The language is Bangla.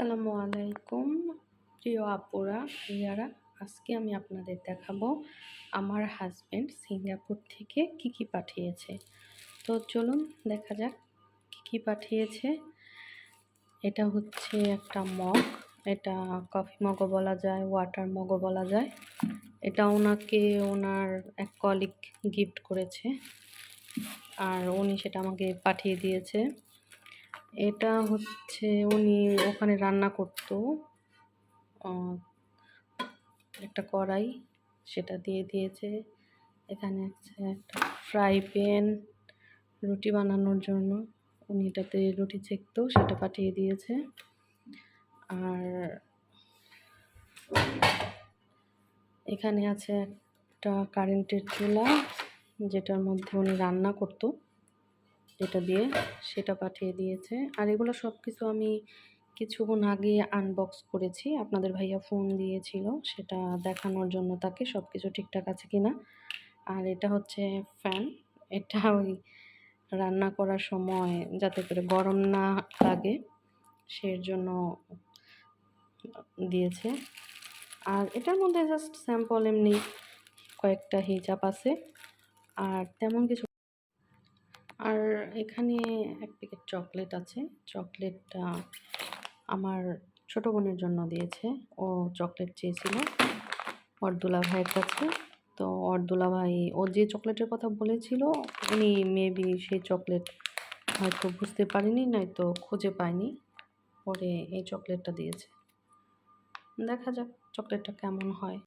আসসালামু আলাইকুম। প্রিয় আপুরা প্রিয়ারা আজকে আমি আপনাদের দেখাবো আমার হাজব্যান্ড সিঙ্গাপুর থেকে কি কি পাঠিয়েছে। তো চলুন দেখা যাক কি কি পাঠিয়েছে। এটা হচ্ছে একটা মগ, এটা কফি মগও বলা যায় ওয়াটার মগও বলা যায়। এটা ওনাকে ওনার এক কলিগ গিফট করেছে। আর উনি সেটা আমাকে পাঠিয়ে দিয়েছে। এটা হচ্ছে উনি ওখানে রান্না করতো। একটা কড়াই সেটা দিয়ে দিয়েছে। এখানে আছে একটা ফ্রাই প্যান, রুটি বানানোর জন্য। উনি এটাতে রুটি চেকতো সেটা পাঠিয়ে দিয়েছে। আর এখানে আছে একটা কারেন্টের চুলা, যেটার মধ্যে উনি রান্না করতো। যেটা দিয়ে সেটা পাঠিয়ে দিয়েছে। আর এগুলো সব কিছু আমি কিছুক্ষণ আগে আনবক্স করেছি। আপনাদের ভাইয়া ফোন দিয়েছিল সেটা দেখানোর জন্য তাকে সব কিছু ঠিকঠাক আছে কি না আর এটা হচ্ছে ফ্যান এটা ওই রান্না করার সময় যাতে করে গরম না লাগে সের জন্য দিয়েছে। আর এটার মধ্যে জাস্ট স্যাম্পল এমনি কয়েকটা হিজাব আছে। আর তেমন কিছু আর এখানে এক প্যাকেট চকলেট আছে। চকলেটটা আমার ছোট বোনের জন্য দিয়েছে। ও চকলেট চেয়েছিল অর্দুলা ভাইয়ের কাছে। তো অর্দুলা ভাই, ও যে চকলেটের কথা বলেছিল, উনি মেবি সেই চকলেট হয়তো বুঝতে পারিনি, নয়তো খুঁজে পায়নি। পরে এই চকলেটটা দিয়েছে। দেখা যাক চকলেটটা কেমন হয়।